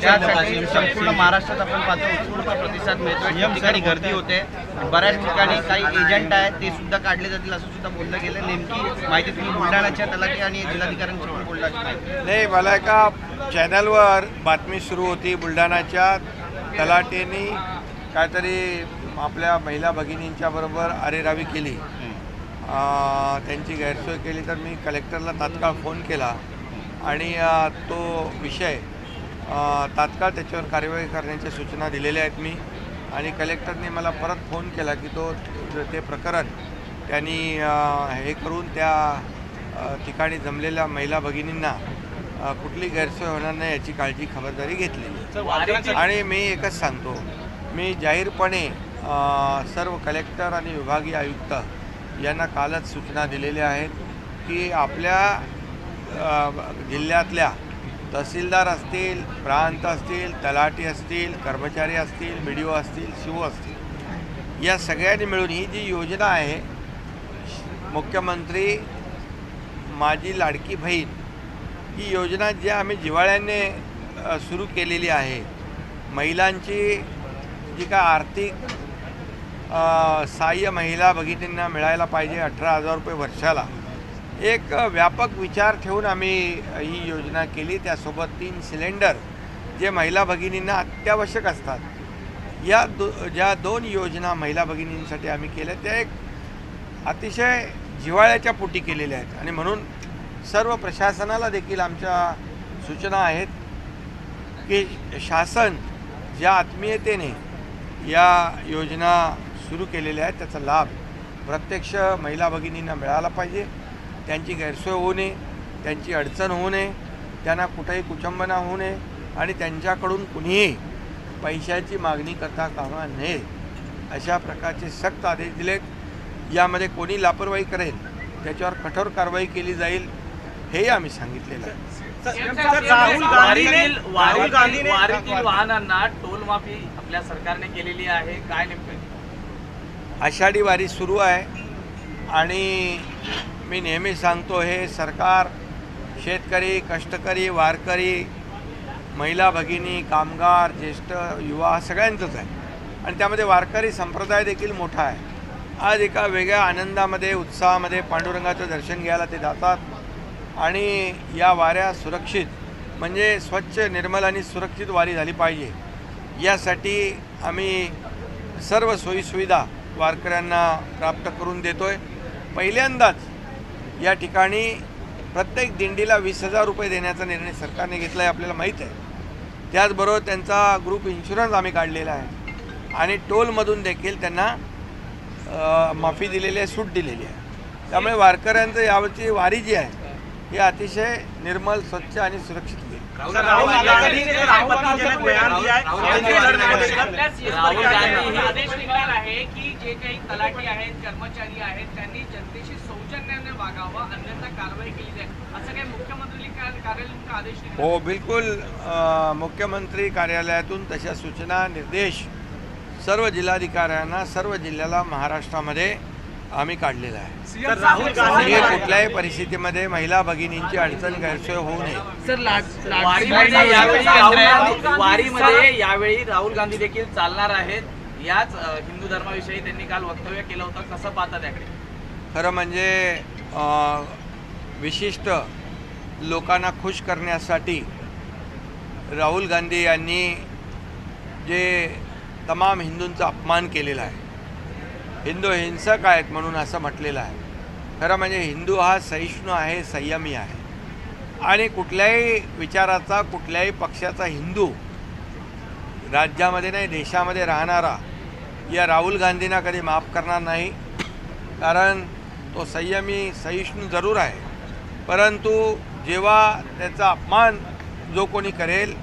त्यासाठी संपूर्ण महाराष्ट्रात आपण पाहतो उत्स्फूर्त प्रतिसाद मिळतोय. ठिकाणी गर्दी होते. बऱ्याच ठिकाणी काही एजंट आहेत ते सुद्धा काढले जातील असं सुद्धा बोललं गेलं. नेमकी माहिती तुम्ही बुलढाण्याच्या तलाठी आणि जिल्हाधिकाऱ्यांची पण बोलला नाही मला एका चॅनलवर बातमी सुरू होती बुलढाण्याच्या तलाट्याने काहीतरी आपल्या महिला भगिनींच्या बरोबर अरेरावी केली. अं, त्यांची गैरसोय केली तर मी कलेक्टरला तात्काळ फोन केला. आणि तो विषय तात्काळ त्याच्यावर कार्यवाही करण्याच्या सूचना दिलेल्या आहेत मी. आणि कलेक्टरने मला परत फोन केला की तो ते प्रकरण त्यांनी हे करून त्या ठिकाणी जमलेल्या महिला भगिनींना कुठली गैरसोय होणार नाही याची काळजी खबरदारी घेतलेली आणि मी एकच सांगतो मी जाहीरपणे सर्व कलेक्टर आणि विभागीय आयुक्त यांना कालच सूचना दिलेल्या आहेत की आपल्या जिल्ह्यातल्या तहसीलदार असतील प्रांत असतील तलाठी असतील कर्मचारी असतील बी डी ओ असतील शिव असतील. या सगळ्यांनी मिळून ही जी योजना आहे मुख्यमंत्री माझी लाडकी बहीण ही योजना जी आम्ही जिवाळ्याने सुरू केलेली आहे महिलांची जी काय आर्थिक सहाय्य महिला भगिनींना मिळायला पाहिजे अठरा हजार रुपये वर्षाला एक व्यापक विचार ठेवून आम्ही ही योजना केली. त्यासोबत तीन सिलेंडर जे महिला भगिनींना अत्यावश्यक असतात. या दो ज्या दोन योजना महिला भगिनींसाठी आम्ही केल्या त्या एक अतिशय जिव्हाळ्याच्या पोटी केलेल्या आहेत. आणि म्हणून सर्व प्रशासनाला देखील आमच्या सूचना आहेत की शासन ज्या आत्मीयतेने या योजना सुरू केलेल्या आहेत त्याचा लाभ प्रत्यक्ष महिला भगिनींना मिळाला पाहिजे. त्यांची गैरसोय होऊ नये त्यांची अडचण होऊ नये त्यांना कुठेही कुचंबना होऊ नये आणि त्यांच्याकडून कुणीही पैशाची मागणी करता कामा नये. अशा प्रकारचे सक्त आदेश दिलेत. यामध्ये कोणी लापरवाही करेल त्याच्यावर कठोर कारवाई केली जाईल हेही आम्ही सांगितलेलं आहे. वाहनांना टोल माफी आपल्या सरकारने केलेली आहे. काय नेमकं? आषाढी वारी सुरू आहे आणि मी नेहमी सांगतो हे सरकार शेतकरी कष्टकरी वारकरी महिला भगिनी कामगार ज्येष्ठ युवा सगळ्यांचंच आहे. आणि त्यामध्ये वारकरी संप्रदाय देखील मोठा आहे. आज एका वेगळ्या आनंदामध्ये उत्साहामध्ये पांडुरंगाचं दर्शन घ्यायला ते जातात. आणि या वाऱ्या सुरक्षित म्हणजे स्वच्छ निर्मल आणि सुरक्षित वारी झाली पाहिजे. यासाठी आम्ही सर्व सोयीसुविधा वारकऱ्यांना प्राप्त करून देतो आहे पहिल्यांदाच या ठिकाणी प्रत्येक दिंडीला वीस हजार रुपये देण्याचा निर्णय सरकारने घेतला आहे आपल्याला माहीत आहे. त्याचबरोबर त्यांचा ग्रुप इन्शुरन्स आम्ही काढलेला आहे. आणि टोलमधून देखील त्यांना माफी दिलेली आहे सूट दिलेली आहे. त्यामुळे वारकऱ्यांचं यावरची वारी जी आहे ही अतिशय निर्मल स्वच्छ आणि सुरक्षित होईल. राहुल है गांधी- हे- आदेश निघाला आहे की जे काही तलाठी आहेत कर्मचारी आहेत त्यांनी वागावं अन्यथा कारवाई केली जाईल. असं काही मुख्यमंत्री का- कार्यालयातून आदेश निघाला हो बिलकुल मुख्यमंत्री कार्यालयातून तशा सूचना निर्देश सर्व जिल्हाधिकाऱ्यांना सर्व जिल्ह्याला महाराष्ट्रामध्ये आम्ही काढलेला आहे. तर राहुल गांधी कुठल्याही परिस्थितीमध्ये महिला भगिनींची अडचण गैरसोय होऊ नये. वारीमध्ये यावेळी राहुल गांधी वारीमध्ये यावेळी राहुल गांधी देखील चालणार आहेत. याच हिंदू धर्माविषयी त्यांनी काल वक्तव्य केलं होतं. कसं पाहता त्याकडे खरं म्हणजे विशिष्ट लोकांना खुश करण्यासाठी राहुल गांधी यांनी जे तमाम हिंदूंचा अपमान केलेला आहे हिंदू हिंसक आहेत म्हणून असं म्हटलेलं आहे. खरं म्हणजे हिंदू हा सहिष्णू आहे संयमी आहे. आणि कुठल्याही विचाराचा कुठल्याही पक्षाचा हिंदू राज्यामध्ये नाही देशामध्ये राहणारा या राहुल गांधींना कधी माफ करणार नाही. कारण तो संयमी सहिष्णू जरूर आहे परंतु जेव्हा त्याचा अपमान जो कोणी करेल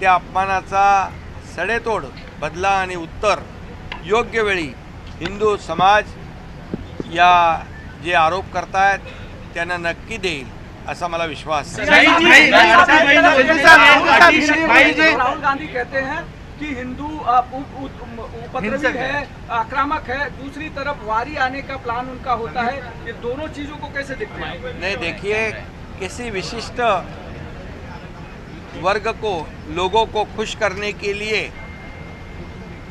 त्या अपमानाचा सडेतोड बदला आणि उत्तर योग्य वेळी हिंदू समाज या जे आरोप करतायत त्यांना नक्की देईल असा मला विश्वास आहे राहुल गांधी कहते हैं कि हिंदू उप- उप- उपद्रवी है। है आक्रामक है दूसरी तरफ़ वारी आने का प्लान उनका होता है ये दोनों चीज़ों को कैसे देखते हैं नहीं देखिए किसी विशिष्ट वर्ग को लोगों को खुश करने के लिए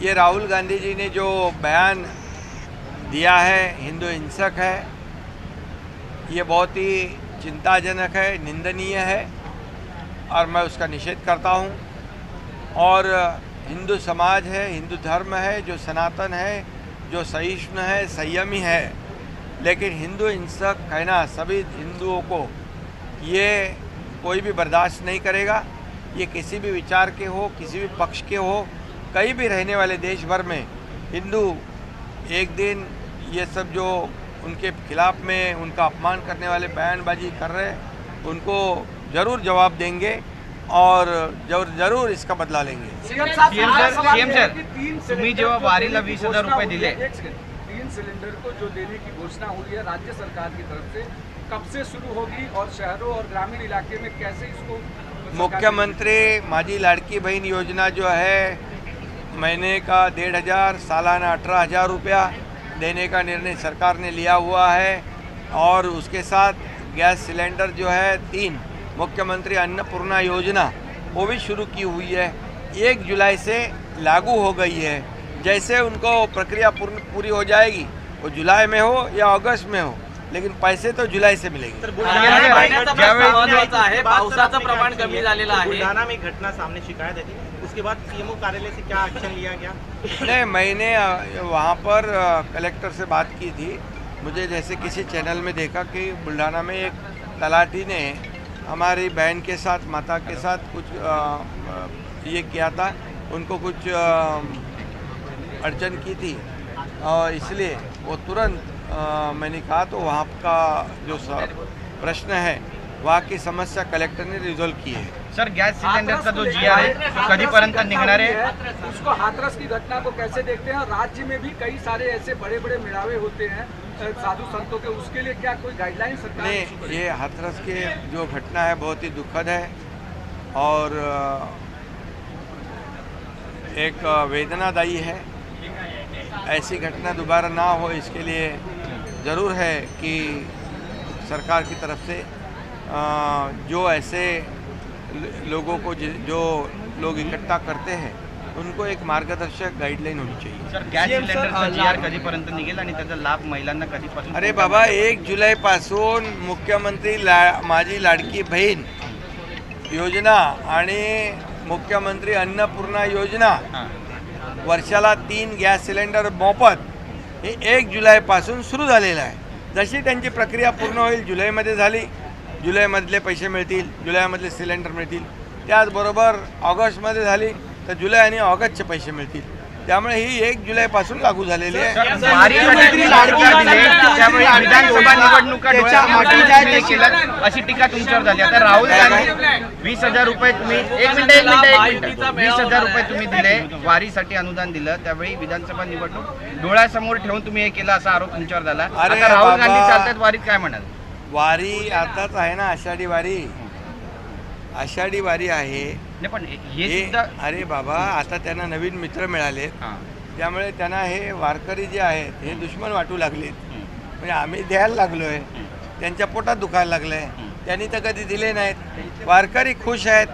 ये राहुल गांधी जी ने जो बयान दिया है हिंदू हिंसक है ये बहुत ही चिंताजनक है निंदनीय है और मैं उसका निषेध करता हूँ और हिंदू समाज है, हिंदू धर्म है, जो सनातन है, जो सहिष्णु है, संयमी है। लेकिन हिंदू हिंसक कहना, सभी हिंदुओं को ये कोई भी बर्दाश्त नहीं करेगा। ये किसी भी विचार के हो, किसी भी पक्ष के हो, कहीं भी रहने वाले देश भर में हिंदू एक दिन ये सब जो उनके खिलाफ में उनका अपमान करने वाले बयानबाजी कर रहे उनको ज़रूर जवाब देंगे। और ज़रूर ज़रूर इसका बदला लेंगे। सीएम सर, तीन तुम्ही सिलेंडर जेव्हा को वारीला देने की 20,000 घोषणा रुपये दिले. एक सेकंड, तीन सिलेंडर को जो देने की घोषणा हुई है राज्य सरकार की तरफ़ से कब से शुरू होगी और शहरों और ग्रामीण इलाके में कैसे इसको मुख्यमंत्री माझी लाडकी बहन योजना जो है महीने का डेढ़ हज़ार सालाना अठारह हज़ार रुपया देने का निर्णय सरकार ने लिया हुआ है। और उसके साथ गैस सिलेंडर जो है तीन मुख्यमंत्री अन्नपूर्णा योजना वो भी शुरू की हुई है। एक जुलाई से लागू हो गई है। जैसे उनको प्रक्रिया पूर्ण पूरी हो जाएगी वो जुलाई में हो या अगस्त में हो लेकिन पैसे तो जुलाई से मिलेंगे। पावसाचं प्रमाण कमी झालेलं आहे। बुल्ढाना में घटना सामने शिकायत है उसके बाद सीएमओ कार्यालय से क्या एक्शन लिया गया? नहीं मैंने वहाँ पर कलेक्टर से बात की थी। मुझे जैसे किसी चैनल में देखा कि बुल्ढाना में एक तलाटी ने हमारी बहन के साथ माता के साथ कुछ अ, ये किया था। उनको कुछ अड़चन की थी। और इसलिए वो तुरंत मैंने कहा तो वहाँ का जो प्रश्न है वहाँ की समस्या कलेक्टर ने रिजोल्व की है। सर गॅस सिलेंडरचा जो जी आर आहे तो कधीपर्यंत निघणार आहे उसको हाथरस की घटना को कैसे देखते हैं? राज्य में भी कई सारे ऐसे बड़े बड़े मिलावे होते हैं साधु संतों के उसके लिए क्या कोई गाइडलाइन सरकार नहीं? ये हाथरस के जो घटना है बहुत ही दुखद है और एक वेदनादायी है ऐसी घटना दोबारा ना हो इसके लिए ज़रूर है कि सरकार की तरफ़ से जो ऐसे लोगों को जो लोग इकट्ठा करते हैं उनको एक मार्गदर्शक गाइडलाइन होनी चाहिए। सर गॅस सिलेंडरचा जी आर कधीपर्यंत निघेल आणि त्याचा लाभ महिलांना कधीपासून अरे बाबा एक जुलैपासून मुख्यमंत्री ला माझी लाडकी बहीण योजना आणि मुख्यमंत्री अन्नपूर्णा योजना. वर्षाला तीन गॅस सिलेंडर मोफत हे एक जुलैपासून सुरू झालेलं आहे. जशी त्यांची प्रक्रिया पूर्ण होईल जुलैमध्ये झाली जुलैमधले पैसे मिळतील जुलैमधले सिलेंडर मिळतील त्याचबरोबर ऑगस्टमध्ये झाली तर जुलै आणि ऑगस्टचे पैसे मिळतील. त्यामुळे ही एक जुलैपासून लागू झालेली आहे. विधानसभा निवडणुका हे अशी टीका तुमच्यावर झाली. आता राहुल गांधी वीस हजार रुपये तुम्ही एक मिनिट एक मिनिट एक मिनिट. वीस हजार रुपये तुम्ही दिले वारीसाठी अनुदान दिलं त्यावेळी विधानसभा निवडणूक डोळ्यासमोर ठेवून तुम्ही हे केलं असा आरोप तुमच्यावर झाला. अरे आता राहुल. गांधी चालतात वारीत काय म्हणाल? वारी आताच आहे ना आषाढी वारी. आषाढी वारी आहे. नाही पण हे हे सुद्धा अरे बाबा आता त्यांना नवीन मित्र मिळाले हां. त्यामुळे त्यांना हे वारकरी जे आहेत हे दुश्मन वाटू लागलेत. हं. म्हणजे आम्ही द्यायला लागलोय. त्यांच्या पोटात दुखायला लागलंय. त्यांनी तर कधी दिले नाहीत. वारकरी खुश आहेत.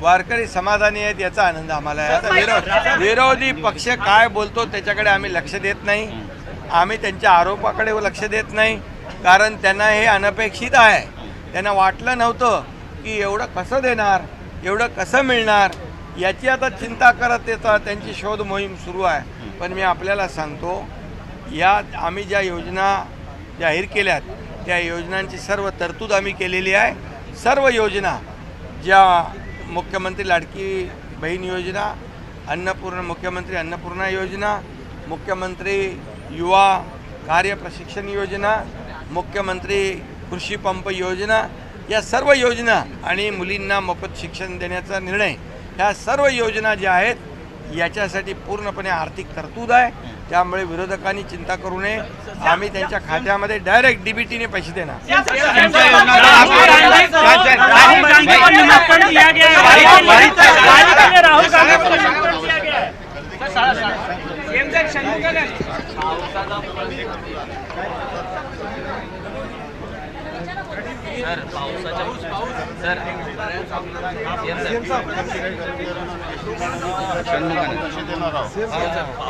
वारकरी समाधानी आहेत याचा आनंद आम्हाला आहे. आता विरोध विरोधी पक्ष काय बोलतो त्याच्याकडे आम्ही लक्ष देत नाही. आम्ही त्यांच्या आरोपाकडे लक्ष देत नाही. कारण त्यांना हे अनपेक्षित आहे. त्यांना वाटलं नव्हतं की एवढं कसं देणार? एवढं कसं मिळणार याची आता चिंता करत येतात त्यांची शोध मोहीम सुरू आहे. पण मी आपल्याला सांगतो या आम्ही ज्या योजना जाहीर केल्यात त्या योजनांची सर्व तरतूद आम्ही केलेली आहे. सर्व योजना ज्या मुख्यमंत्री लाडकी बहीण योजना अन्नपूर्ण मुख्यमंत्री अन्नपूर्णा योजना मुख्यमंत्री युवा कार्य प्रशिक्षण योजना मुख्यमंत्री कृषी पंप योजना या सर्व योजना आणि मुलींना मोफत शिक्षण देण्याचा निर्णय ह्या सर्व योजना ज्या आहेत याच्यासाठी पूर्णपणे आर्थिक तरतूद आहे. त्यामुळे विरोधकांनी चिंता करू नये. आम्ही त्यांच्या खात्यामध्ये डायरेक्ट डीबीटीने पैसे देणार राहुल गांधी को निमंत्रण दिया गया है वारी के लिए राहुल गांधी को निमंत्रण दिया गया है सीएम साहेब शंभूकानंद सर पावसाच्या सर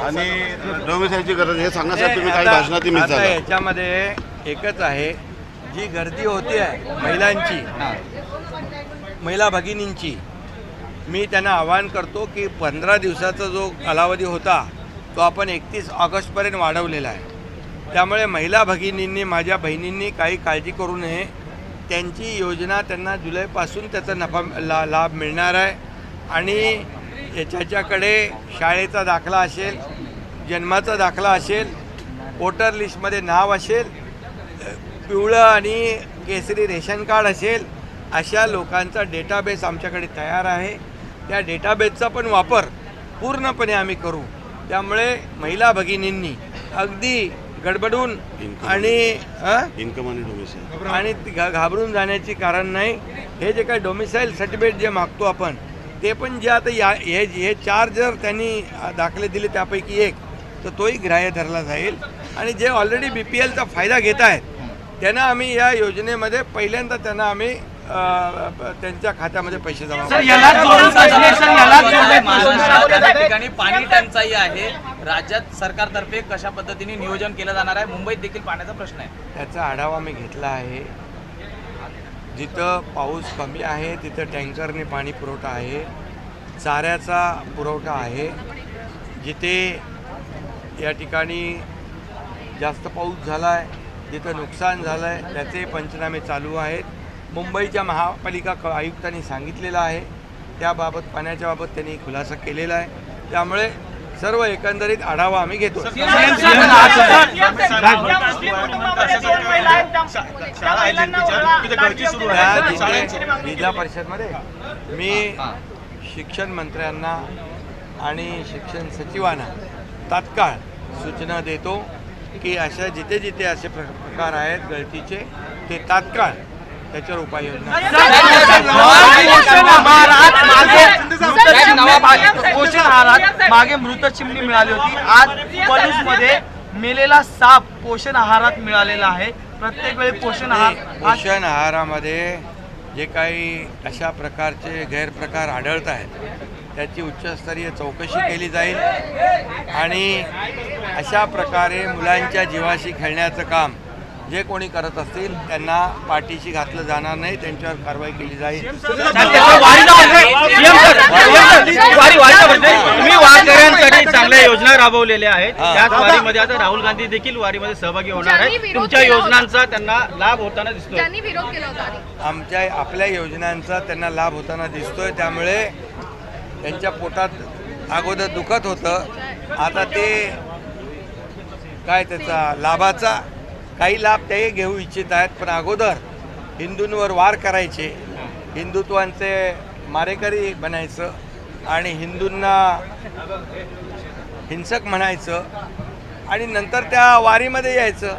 आणि डोमिसाईलची गरज हे सांगा साहेब तुम्ही काही आता- भाषणात मिस आता झाला. याच्यामध्ये एकच आहे जी गर्दी होती आहे महिलांची महिला भगिनींची मी त्यांना आवाहन करतो की पंधरा दिवसाचा जो कालावधी होता तो आपण एकतीस ऑगस्टपर्यंत वाढवलेला आहे. त्यामुळे महिला भगिनींनी माझ्या बहिणींनी काही काळजी करू नये. त्यांची योजना त्यांना जुलैपासून त्याचा नफा ला लाभ मिळणार आहे. आणि याच्याच्याकडे शाळेचा दाखला असेल जन्माचा दाखला असेल वोटर लिस्टमध्ये नाव असेल पिवळं आणि केसरी रेशन कार्ड असेल अशा लोकांचा डेटाबेस आमच्याकडे तयार आहे. त्या डेटाबेसचा पण वापर पूर्णपणे आम्ही करू. त्यामुळे महिला भगिनींनी अगदी गडबडून आणि? इन्कम आणि डोमिसाईल आणि घाबरून जाण्याची कारण नाही. हे जे काही डोमिसाईल सर्टिफिकेट जे मागतो आपण ते पण जे आता या हे हे चार जर त्यांनी दाखले दिले त्यापैकी एक तर तोही ग्राह्य धरला जाईल. आणि जे ऑलरेडी बी पी एलचा फायदा घेत आहेत त्यांना आम्ही या योजनेमध्ये पहिल्यांदा त्यांना आम्ही त्यांच्या खात्यामध्ये पैसे जमा ठिकाणी पाणी टंचाई आहे. राज्यात सरकारतर्फे कशा पद्धतीने नियोजन केलं जाणार आहे? मुंबईत देखील पाण्याचा प्रश्न आहे. त्याचा आढावा मी घेतला आहे. जिथं पाऊस कमी आहे तिथं टँकरने पाणी पुरवठा आहे. चाऱ्याचा पुरवठा आहे. जिथे या ठिकाणी जास्त पाऊस झाला आहे जिथं नुकसान झालं आहे त्याचे पंचनामे चालू आहेत. मुंबईच्या महापालिका क आयुक्तांनी सांगितलेलं आहे. त्याबाबत पाण्याच्या बाबत त्यांनी खुलासा केलेला आहे. त्यामुळे सर्व एकंदरीत आढावा आम्ही घेतो. जिल्हा परिषदमध्ये मी शिक्षण मंत्र्यांना आणि शिक्षण सचिवांना तात्काळ सूचना देतो की अशा जिथे जिथे असे प्र- प्रकार आहेत गळतीचे ते तात्काळ त्याच्यावर उपाययोजना मागे मृत पोषण आहारात मागे मृत चिमणी मिळाली होती आज पलूसमध्ये मेलेला साप पोषण आहारात मिळालेला आहे प्रत्येक वेळी पोषण आहार पोषण आहारामध्ये जे काही अशा प्रकारचे गैरप्रकार आढळत आहेत त्याची उच्चस्तरीय चौकशी केली जाईल आणि अशा प्रकारे मुलांच्या जीवाशी खेळण्याचं काम जे कोणी करत असतील त्यांना पाठीशी घातलं जाणार नाही त्यांच्यावर कारवाई केली जाईल. तुम्ही वारकऱ्यांसाठी चांगल्या योजना राबवलेल्या आहेत. त्याच वारीमध्ये आता राहुल गांधी देखील वारीमध्ये सहभागी होणार विरोध तुमच्या. योजनांचा त्यांना लाभ होताना दिसतोय. त्यांनी विरोध केला होता आधी. आमच्या आपल्या योजनांचा त्यांना लाभ होताना दिसतोय. त्यामुळे त्यांच्या पोटात अगोदर दुखत होतं. आता ते काय त्याचा लाभाचा काही लाभ ते घेऊ इच्छित आहेत पण अगोदर हिंदूंवर वार करायचे. हिंदुत्वांचे मारेकरी बनायचं आणि हिंदूंना हिंसक म्हणायचं आणि नंतर त्या वारीमध्ये यायचं.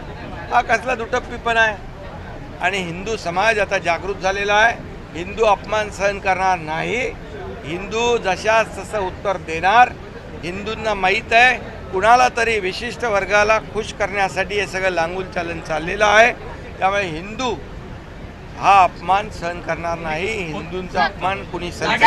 हा कसला दुटप्पीपणा आहे. आणि हिंदू समाज आता जागृत झालेला आहे. हिंदू अपमान सहन करणार नाही. हिंदू जशास तसं उत्तर देणार. हिंदूंना माहीत आहे. कुणाला तरी विशिष्ट वर्गाला खुश करण्यासाठी हे सगळं लांगूल चालन चाललेलं आहे. त्यामुळे हिंदू हा अपमान सहन करणार नाही. हिंदूंचा अपमान कुणी सहन